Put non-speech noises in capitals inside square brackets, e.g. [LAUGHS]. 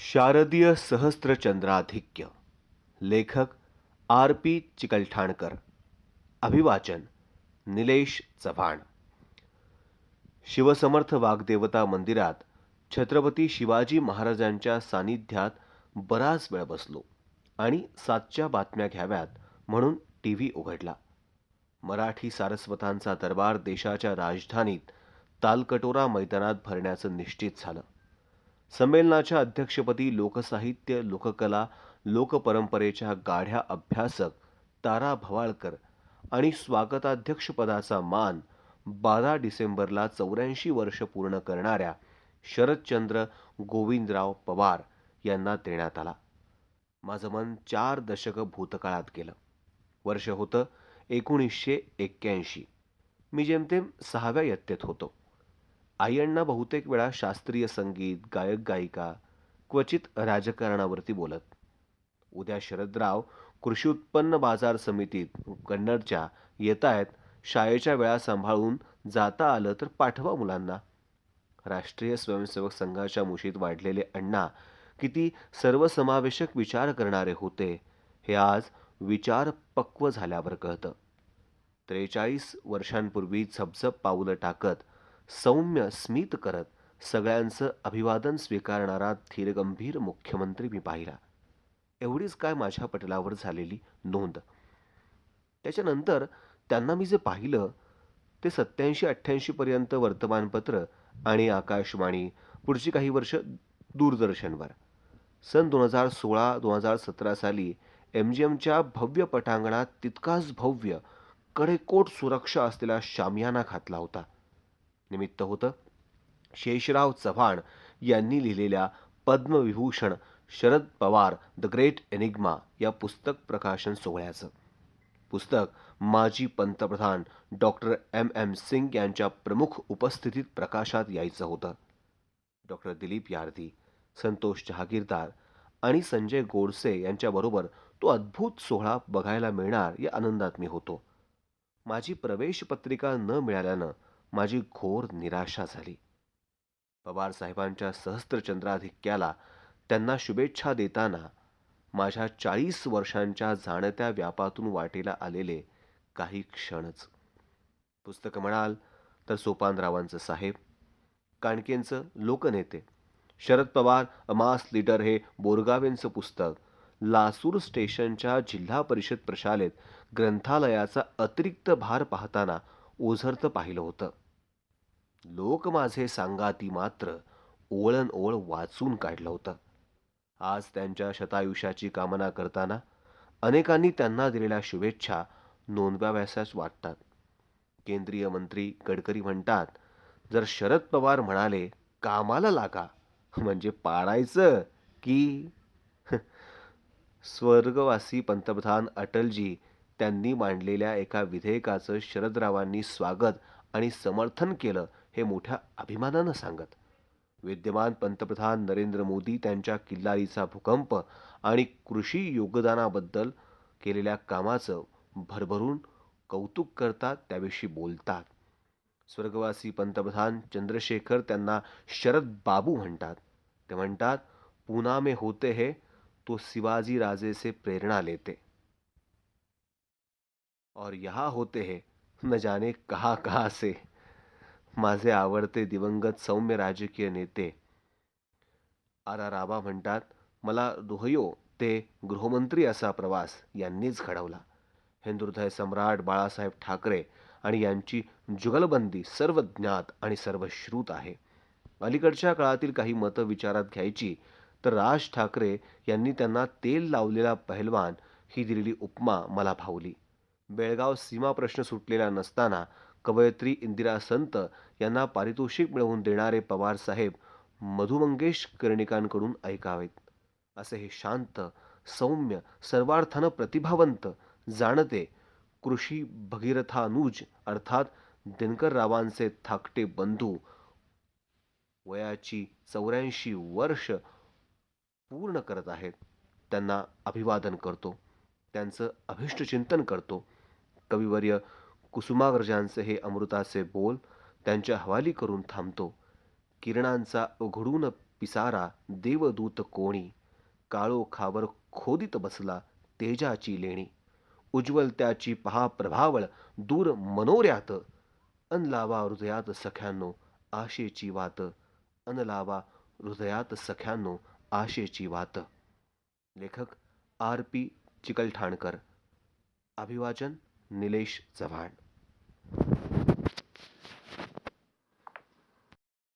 शारदीय सहस्त्रचंद्राधिक्य. लेखक आर पी चिकलठाणकर. अभिवाचन निलेश चव्हाण. शिवसमर्थ वाग्देवता मंदिरात छत्रपती शिवाजी महाराजांच्या सानिध्यात बराच वेळ बसलो आणि सातच्या बातम्या घ्याव्यात म्हणून टी व्ही उघडला. मराठी सारस्वतांचा दरबार देशाच्या राजधानीत तालकटोरा मैदानात भरण्याचं निश्चित झालं. संमेलनाच्या अध्यक्षपदी लोकसाहित्य लोककला लोकपरंपरेच्या गाढ्या अभ्यासक तारा भवाळकर आणि स्वागताध्यक्षपदाचा मान बारा डिसेंबरला चौऱ्याऐंशी वर्ष पूर्ण करणाऱ्या शरदचंद्र गोविंदराव पवार यांना देण्यात आला. माझं मन चार दशकं भूतकाळात गेलं. वर्ष होतं एकोणीसशे एक्क्याऐंशी. मी जेमतेम सहाव्या इयत्तेत होतो. आई बहुतेक वेळा शास्त्रीय संगीत गायक गायिका क्वचित राजकारणावरती बोलत. उद्या शरदराव कृषी उत्पन्न बाजार समितीत कन्नडच्या येतायत शाळेच्या वेळा सांभाळून जाता आलं तर पाठवा मुलांना. राष्ट्रीय स्वयंसेवक संघाच्या मुशीत वाढलेले अण्णा किती सर्वसमावेशक विचार करणारे होते हे आज विचार पक्व झाल्यावर कळतं. त्रेचाळीस वर्षांपूर्वी झपझप पाऊलं टाकत सौम्य स्मित करत सगळ्यांचं अभिवादन स्वीकारणारा धीरगंभीर मुख्यमंत्री मी पाहिला. एवढीच काय माझ्या पटलावर झालेली नोंद. त्याच्यानंतर त्यांना मी जे पाहिलं ते सत्याऐंशी अठ्ठ्याऐंशीपर्यंत वर्तमानपत्र आणि आकाशवाणी पुढची काही वर्ष दूरदर्शनवर. सन दोन हजार सोळा दोन हजार सतरा साली एम जी एमच्या भव्य पटांगणात तितकाच भव्य कडेकोट सुरक्षा असलेला शामियाना घातला होता. निमित्त होतं. शेषराव चव्हाण यांनी लिहिलेल्या Padmavibhushan Sharad Pawar the great enigma या पुस्तक प्रकाशन सोहळ्याचं. पुस्तक माजी पंतप्रधान डॉक्टर एम. एम. सिंग यांच्या प्रमुख उपस्थितीत प्रकाशात यायचं होतं. डॉक्टर दिलीप यार्दी संतोष जहागीरदार आणि संजय गोडसे यांच्याबरोबर तो अद्भुत सोहळा बघायला मिळणार या आनंदात मी होतो. माझी प्रवेश पत्रिका न मिळाल्यानं माझी घोर निराशा झाली. पवार साहेबांच्या सहस्त्रचंद्राधिक्याला त्यांना शुभेच्छा देताना माझ्या चाळीस वर्षांच्या जाणत्या व्यापातून वाटेला आलेले काही क्षणच. पुस्तकं म्हणाल तर सोपानरावांचं साहेब काणकेंचं लोकनेते शरद पवार अमास लीडर हे बोरगावेंचं पुस्तक लासूर स्टेशनच्या जिल्हा परिषद प्रशालेत ग्रंथालयाचा अतिरिक्त भार पाहताना ओझरतं पाहिलं होतं. लोक माझे सांगाती मात्र ओळण ओळ वाचून काढलं होतं. आज त्यांच्या शतायुष्याची कामना करताना अनेकांनी त्यांना दिलेल्या शुभेच्छा नोंदवाव्याशाच वाटतात. केंद्रीय मंत्री गडकरी म्हणतात जर शरद पवार म्हणाले कामाला लागा म्हणजे पाडायचं की [LAUGHS] स्वर्गवासी पंतप्रधान अटलजी त्यांनी मांडलेल्या एका विधेयकाचं शरदरावांनी स्वागत आणि समर्थन केलं हे मोठ्या अभिमानानं सांगत. विद्यमान पंतप्रधान नरेंद्र मोदी त्यांच्या किल्लारीचा भूकंप आणि कृषी योगदानाबद्दल केलेल्या कामाचं भरभरून कौतुक करतात त्याविषयी बोलतात. स्वर्गवासी पंतप्रधान चंद्रशेखर त्यांना शरद बाबू म्हणतात. ते म्हणतात पूना में होते हे तो शिवाजी राजे से प्रेरणा लेते. और यहाँ होते हैं। न जाने कहा कहा से। माझे आवडते दिवंगत सौम्य राजकीय नेते। आर आर आबा म्हणतात मला दुहयो ते गृहमंत्री असा प्रवास यांनीच घडवला. हिंदुहृदय सम्राट बाळासाहेब ठाकरे आणि यांची जुगलबंदी सर्व ज्ञात आणि सर्व श्रुत आहे. अलीकडच्या काळातील काही मतं विचारात घ्यायची तर राज ठाकरे यांनी त्यांना तेल लावलेला पहलवान ही दिलेली उपमा मला भावली. बेळगाव सीमा प्रश्न सुटलेला नसताना कवयित्री इंदिरा संत यांना पारितोषिक मिळवून देणारे पवार साहेब मधुमंगेश कर्णिकांकडून ऐकावेत. असे हे शांत सौम्य सर्वार्थानं प्रतिभावंत जाणते कृषी भगीरथानुज अर्थात दिनकररावांचे थाकटे बंधू वयाची चौऱ्याऐंशी वर्ष पूर्ण करत आहेत. त्यांना अभिवादन करतो. त्यांचं अभिष्टचिंतन करतो. कविवर्य कुसुमाग्रजांचे हे अमृताचे बोल त्यांच्या हवाली करून थांबतो. किरणांचा उघडून पिसारा देवदूत कोणी. काळो खावर खोदीत बसला तेजाची लेणी. उज्ज्वल त्याची पहा प्रभावळ दूर मनोऱ्यात. अनलावा हृदयात सख्यानो आशेची वात. अनलावा हृदयात सख्यानो आशेची वात. लेखक आर पी चिकलठाणकर. अभिवाचन निलेश चव्हाण.